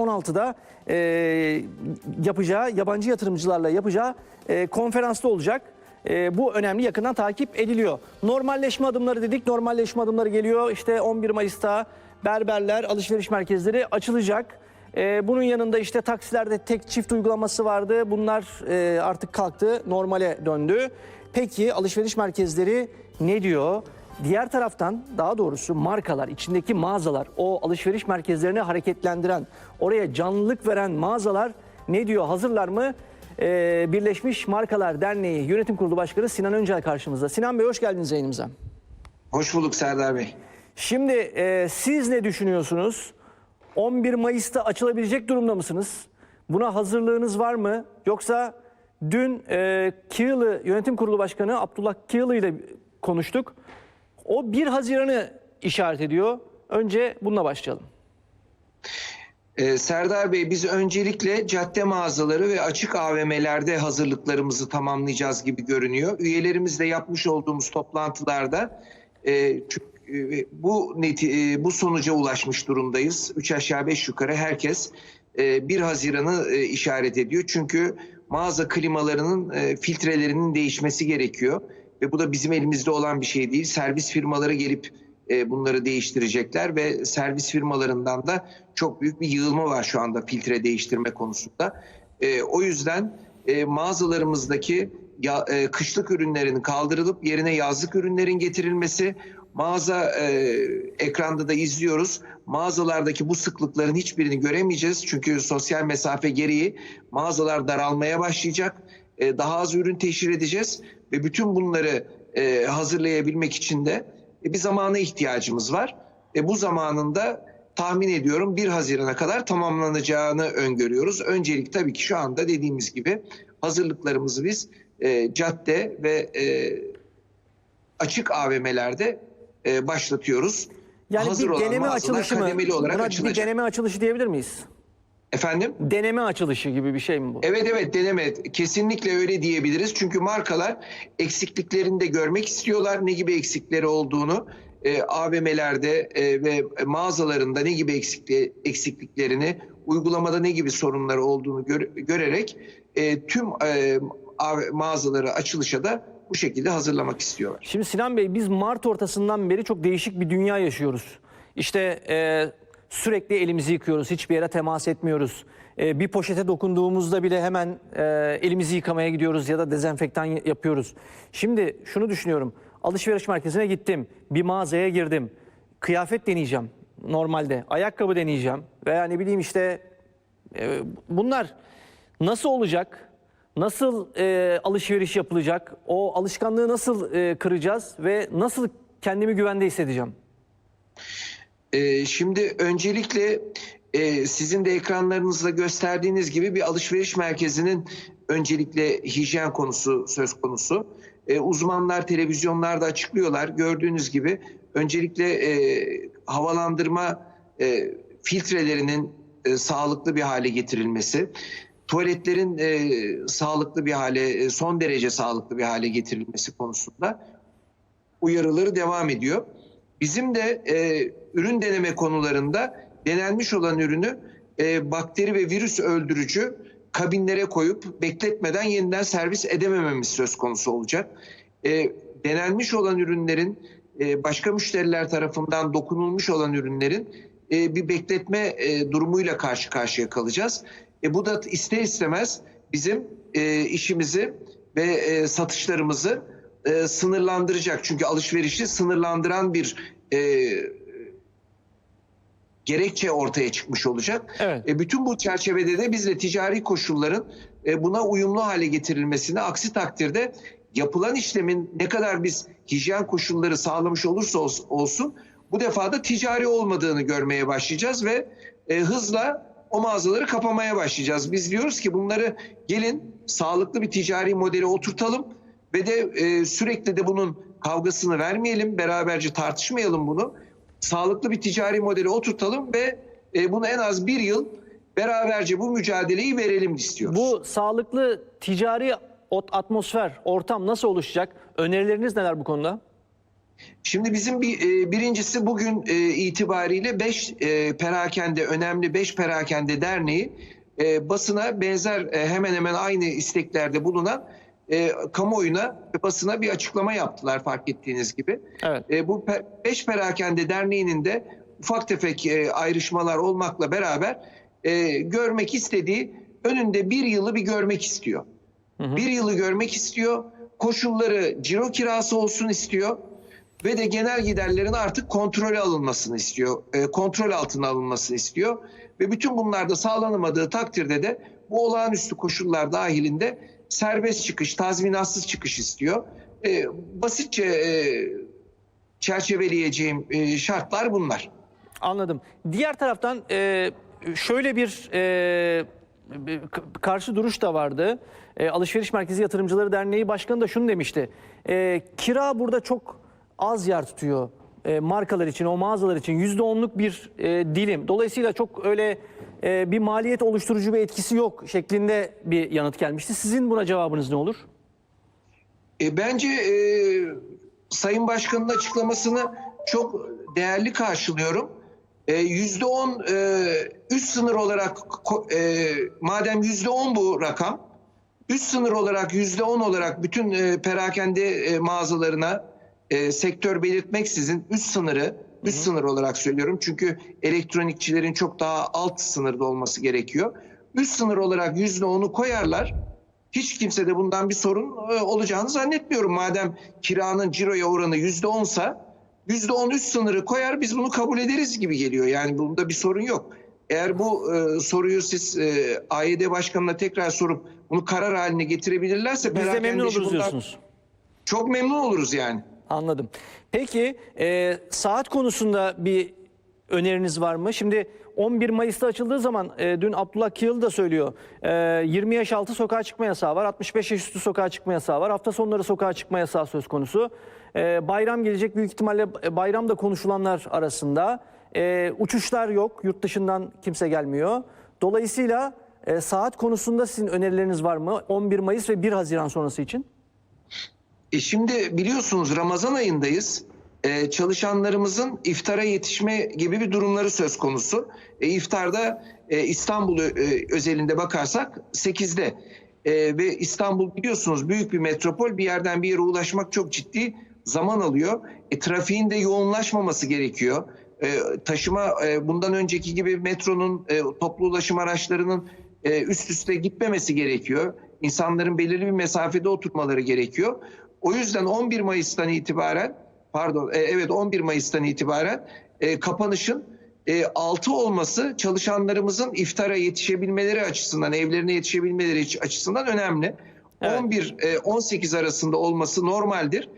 16'da e, yapacağı, yabancı yatırımcılarla yapacağı e, konferansta olacak. E, bu önemli yakından takip ediliyor. Normalleşme adımları dedik. Normalleşme adımları geliyor. İşte 11 Mayıs'ta berberler, alışveriş merkezleri açılacak. E, bunun yanında işte taksilerde tek çift uygulaması vardı. Bunlar e, artık kalktı, normale döndü. Peki alışveriş merkezleri ne diyor? Diğer taraftan daha doğrusu markalar, içindeki mağazalar, o alışveriş merkezlerini hareketlendiren, oraya canlılık veren mağazalar ne diyor? Hazırlar mı? Ee, Birleşmiş Markalar Derneği Yönetim Kurulu Başkanı Sinan Öncel karşımızda. Sinan Bey hoş geldiniz yayınımıza. Hoş bulduk Serdar Bey. Şimdi e, siz ne düşünüyorsunuz? 11 Mayıs'ta açılabilecek durumda mısınız? Buna hazırlığınız var mı? Yoksa dün e, Kığılı Yönetim Kurulu Başkanı Abdullah Kığılı ile konuştuk. O 1 Haziran'ı işaret ediyor. Önce bununla başlayalım. Ee, Serdar Bey biz öncelikle cadde mağazaları ve açık AVM'lerde hazırlıklarımızı tamamlayacağız gibi görünüyor. Üyelerimizle yapmış olduğumuz toplantılarda e, e, bu neti, e, bu sonuca ulaşmış durumdayız. Üç aşağı beş yukarı herkes e, 1 Haziran'ı e, işaret ediyor. Çünkü mağaza klimalarının e, filtrelerinin değişmesi gerekiyor. Ve bu da bizim elimizde olan bir şey değil. Servis firmaları gelip e, bunları değiştirecekler ve servis firmalarından da çok büyük bir yığılma var şu anda filtre değiştirme konusunda. E, o yüzden e, mağazalarımızdaki ya, e, kışlık ürünlerin kaldırılıp yerine yazlık ürünlerin getirilmesi, mağaza e, ekranda da izliyoruz. Mağazalardaki bu sıklıkların hiçbirini göremeyeceğiz çünkü sosyal mesafe gereği mağazalar daralmaya başlayacak. E, daha az ürün teşhir edeceğiz ve bütün bunları e, hazırlayabilmek için de e, bir zamana ihtiyacımız var. E, bu zamanında tahmin ediyorum 1 Haziran'a kadar tamamlanacağını öngörüyoruz. Öncelik tabii ki şu anda dediğimiz gibi hazırlıklarımızı biz e, cadde ve e, açık AVM'lerde e, başlatıyoruz. Yani Hazır bir deneme açılışı mı? Buna bir deneme açılışı diyebilir miyiz? Efendim? Deneme açılışı gibi bir şey mi bu? Evet evet deneme kesinlikle öyle diyebiliriz. Çünkü markalar eksikliklerini de görmek istiyorlar. Ne gibi eksikleri olduğunu e, AVM'lerde e, ve mağazalarında ne gibi eksikli, eksikliklerini uygulamada ne gibi sorunları olduğunu gör- görerek e, tüm e, mağazaları açılışa da bu şekilde hazırlamak istiyorlar. Şimdi Sinan Bey biz Mart ortasından beri çok değişik bir dünya yaşıyoruz. İşte e, sürekli elimizi yıkıyoruz, hiçbir yere temas etmiyoruz. E, bir poşete dokunduğumuzda bile hemen e, elimizi yıkamaya gidiyoruz ya da dezenfektan yapıyoruz. Şimdi şunu düşünüyorum. Alışveriş merkezine gittim, bir mağazaya girdim. Kıyafet deneyeceğim normalde, ayakkabı deneyeceğim veya ne bileyim işte e, bunlar nasıl olacak? Nasıl e, alışveriş yapılacak? O alışkanlığı nasıl e, kıracağız ve nasıl kendimi güvende hissedeceğim? Ee, şimdi öncelikle e, sizin de ekranlarınızda gösterdiğiniz gibi bir alışveriş merkezinin öncelikle hijyen konusu söz konusu. E, uzmanlar televizyonlarda açıklıyorlar. Gördüğünüz gibi öncelikle e, havalandırma e, filtrelerinin e, sağlıklı bir hale getirilmesi, tuvaletlerin e, sağlıklı bir hale, e, son derece sağlıklı bir hale getirilmesi konusunda uyarıları devam ediyor. Bizim de e, ürün deneme konularında denenmiş olan ürünü e, bakteri ve virüs öldürücü kabinlere koyup bekletmeden yeniden servis edemememiz söz konusu olacak. E, denenmiş olan ürünlerin e, başka müşteriler tarafından dokunulmuş olan ürünlerin e, bir bekletme e, durumuyla karşı karşıya kalacağız. E, bu da ister istemez bizim e, işimizi ve e, satışlarımızı e, sınırlandıracak. Çünkü alışverişi sınırlandıran bir e, gerekçe ortaya çıkmış olacak. Evet. E, bütün bu çerçevede de biz de ticari koşulların e, buna uyumlu hale getirilmesini aksi takdirde yapılan işlemin ne kadar biz hijyen koşulları sağlamış olursa ols- olsun bu defa da ticari olmadığını görmeye başlayacağız ve e, hızla o mağazaları kapamaya başlayacağız. Biz diyoruz ki bunları gelin sağlıklı bir ticari modeli oturtalım ve de e, sürekli de bunun kavgasını vermeyelim, beraberce tartışmayalım bunu. Sağlıklı bir ticari modeli oturtalım ve e, bunu en az bir yıl beraberce bu mücadeleyi verelim istiyoruz. Bu sağlıklı ticari atmosfer, ortam nasıl oluşacak? Önerileriniz neler bu konuda? Şimdi bizim bir e, birincisi bugün e, itibariyle 5 perakende önemli 5 perakende derneği e, basına benzer e, hemen hemen aynı isteklerde bulunan e, kamuoyuna ve basına bir açıklama yaptılar fark ettiğiniz gibi. Evet. E, bu 5 perakende derneğinin de ufak tefek e, ayrışmalar olmakla beraber e, görmek istediği önünde bir yılı bir görmek istiyor. hı. Bir yılı görmek istiyor. Koşulları ciro kirası olsun istiyor ve de genel giderlerin artık kontrole alınmasını istiyor. E, kontrol altına alınmasını istiyor ve bütün bunlar da sağlanamadığı takdirde de bu olağanüstü koşullar dahilinde serbest çıkış, tazminatsız çıkış istiyor. E, basitçe e, çerçeveleyeceğim e, şartlar bunlar. Anladım. Diğer taraftan e, şöyle bir e, karşı duruş da vardı. E, Alışveriş Merkezi Yatırımcıları Derneği Başkanı da şunu demişti. E, kira burada çok az yer tutuyor. E, markalar için, o mağazalar için yüzde onluk bir e, dilim. Dolayısıyla çok öyle e, bir maliyet oluşturucu bir etkisi yok şeklinde bir yanıt gelmişti. Sizin buna cevabınız ne olur? E, bence e, Sayın Başkan'ın açıklamasını çok değerli karşılıyorum. E, Yüzde on e, üst sınır olarak e, madem yüzde on bu rakam üst sınır olarak yüzde on olarak bütün e, perakende e, mağazalarına e, sektör belirtmeksizin üst sınırı üst sınır olarak söylüyorum çünkü elektronikçilerin çok daha alt sınırda olması gerekiyor. Üst sınır olarak yüzde onu koyarlar. Hiç kimse de bundan bir sorun e, olacağını zannetmiyorum. Madem kiranın ciroya oranı yüzde onsa yüzde on üst sınırı koyar biz bunu kabul ederiz gibi geliyor. Yani bunda bir sorun yok. Eğer bu e, soruyu siz e, AYD Başkanı'na tekrar sorup bunu karar haline getirebilirlerse Biz de memnun oluruz bundan diyorsunuz. Çok memnun oluruz yani. Anladım. Peki e, saat konusunda bir öneriniz var mı? Şimdi 11 Mayıs'ta açıldığı zaman e, dün Abdullah Kiyıl da söylüyor. E, 20 yaş altı sokağa çıkma yasağı var. 65 yaş üstü sokağa çıkma yasağı var. Hafta sonları sokağa çıkma yasağı söz konusu. E, bayram gelecek büyük ihtimalle e, bayram da konuşulanlar arasında. E, uçuşlar yok. Yurt dışından kimse gelmiyor. Dolayısıyla e, saat konusunda sizin önerileriniz var mı? 11 Mayıs ve 1 Haziran sonrası için. E şimdi biliyorsunuz Ramazan ayındayız. E, çalışanlarımızın iftara yetişme gibi bir durumları söz konusu. E, iftarda e, İstanbul e, özelinde bakarsak 8'de. E, ve İstanbul biliyorsunuz büyük bir metropol. Bir yerden bir yere ulaşmak çok ciddi zaman alıyor. E, trafiğin de yoğunlaşmaması gerekiyor. E, taşıma e, bundan önceki gibi metronun, e, toplu ulaşım araçlarının e, üst üste gitmemesi gerekiyor. İnsanların belirli bir mesafede oturmaları gerekiyor. O yüzden 11 Mayıs'tan itibaren pardon e, evet 11 Mayıs'tan itibaren e, kapanışın e, 6 olması çalışanlarımızın iftara yetişebilmeleri açısından, evlerine yetişebilmeleri açısından önemli. Evet. 11 e, 18 arasında olması normaldir.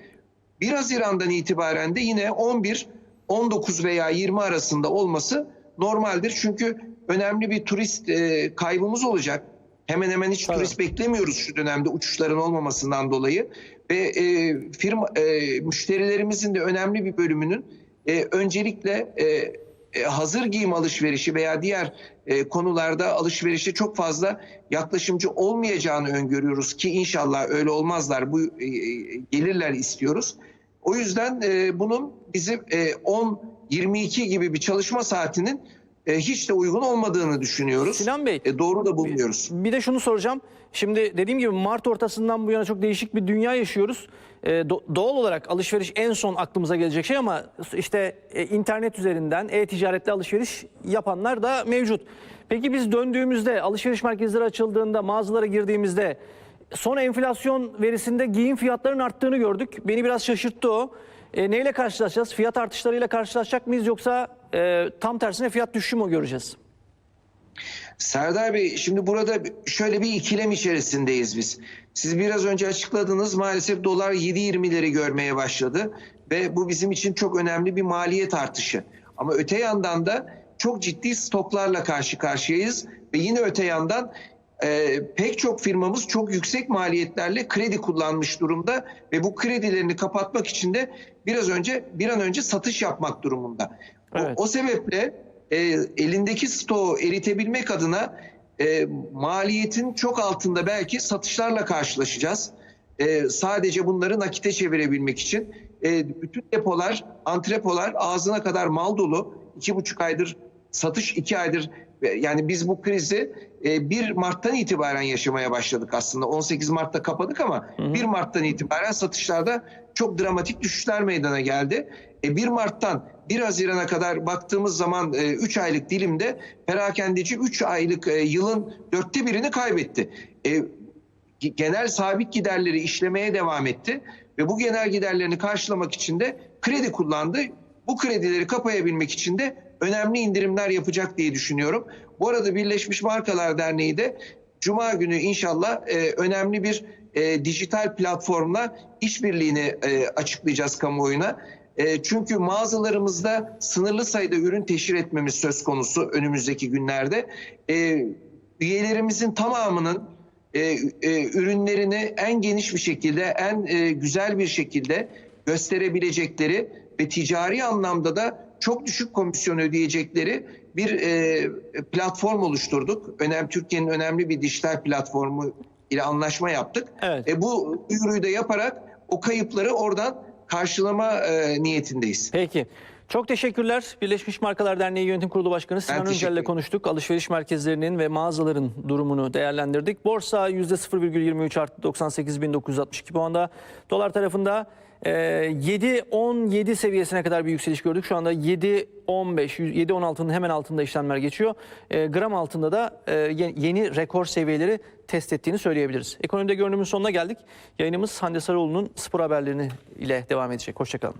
1 Haziran'dan itibaren de yine 11 19 veya 20 arasında olması normaldir. Çünkü önemli bir turist e, kaybımız olacak. Hemen hemen hiç Tabii. turist beklemiyoruz şu dönemde uçuşların olmamasından dolayı ve e, firma e, müşterilerimizin de önemli bir bölümünün e, öncelikle e, e, hazır giyim alışverişi veya diğer e, konularda alışverişe çok fazla yaklaşımcı olmayacağını öngörüyoruz ki inşallah öyle olmazlar. Bu e, e, gelirler istiyoruz. O yüzden e, bunun bizim e, 10-22 gibi bir çalışma saatinin e, hiç de uygun olmadığını düşünüyoruz. Sinan Bey, E, doğru da bulmuyoruz. Bir de şunu soracağım. Şimdi dediğim gibi Mart ortasından bu yana çok değişik bir dünya yaşıyoruz. Ee, do- doğal olarak alışveriş en son aklımıza gelecek şey ama işte e, internet üzerinden e-ticaretle alışveriş yapanlar da mevcut. Peki biz döndüğümüzde alışveriş merkezleri açıldığında mağazalara girdiğimizde son enflasyon verisinde giyim fiyatlarının arttığını gördük. Beni biraz şaşırttı o. E, neyle karşılaşacağız? Fiyat artışlarıyla karşılaşacak mıyız yoksa e, tam tersine fiyat düşüşü mü göreceğiz? Serdar Bey şimdi burada şöyle bir ikilem içerisindeyiz biz. Siz biraz önce açıkladınız maalesef dolar 7.20'leri görmeye başladı ve bu bizim için çok önemli bir maliyet artışı. Ama öte yandan da çok ciddi stoklarla karşı karşıyayız ve yine öte yandan e, pek çok firmamız çok yüksek maliyetlerle kredi kullanmış durumda ve bu kredilerini kapatmak için de biraz önce bir an önce satış yapmak durumunda. O- Evet. O, sebeple e, elindeki stoğu eritebilmek adına e, maliyetin çok altında belki satışlarla karşılaşacağız. E, sadece bunları nakite çevirebilmek için e, bütün depolar, antrepolar ağzına kadar mal dolu. İki buçuk aydır satış, iki aydır e, yani biz bu krizi e, 1 Mart'tan itibaren yaşamaya başladık aslında. 18 Mart'ta kapadık ama 1 Mart'tan itibaren satışlarda çok dramatik düşüşler meydana geldi. E, 1 Mart'tan 1 Haziran'a kadar baktığımız zaman 3 aylık dilimde perakendeci 3 aylık e, yılın dörtte birini kaybetti. E, genel sabit giderleri işlemeye devam etti ve bu genel giderlerini karşılamak için de kredi kullandı. Bu kredileri kapayabilmek için de önemli indirimler yapacak diye düşünüyorum. Bu arada Birleşmiş Markalar Derneği de Cuma günü inşallah e, önemli bir e, dijital platformla işbirliğini e, açıklayacağız kamuoyuna. E, çünkü mağazalarımızda sınırlı sayıda ürün teşhir etmemiz söz konusu önümüzdeki günlerde. E, üyelerimizin tamamının e, e, ürünlerini en geniş bir şekilde, en e, güzel bir şekilde gösterebilecekleri ve ticari anlamda da çok düşük komisyon ödeyecekleri bir e, platform oluşturduk. Önem Türkiye'nin önemli bir dijital platformu ile anlaşma yaptık. Evet. E, bu duyuruyu da yaparak o kayıpları oradan karşılama e, niyetindeyiz. Peki. Çok teşekkürler. Birleşmiş Markalar Derneği Yönetim Kurulu Başkanı Sinan Öncel'le ederim. konuştuk. Alışveriş merkezlerinin ve mağazaların durumunu değerlendirdik. Borsa %0,23 arttı 98.962 puanda. Dolar tarafında e, 7.17 seviyesine kadar bir yükseliş gördük. Şu anda 7.15, 7.16'nın hemen altında işlemler geçiyor. E, gram altında da e, ye- yeni rekor seviyeleri test ettiğini söyleyebiliriz. Ekonomide görünümün sonuna geldik. Yayınımız Hande Sarıoğlu'nun spor haberlerini ile devam edecek. Hoşçakalın.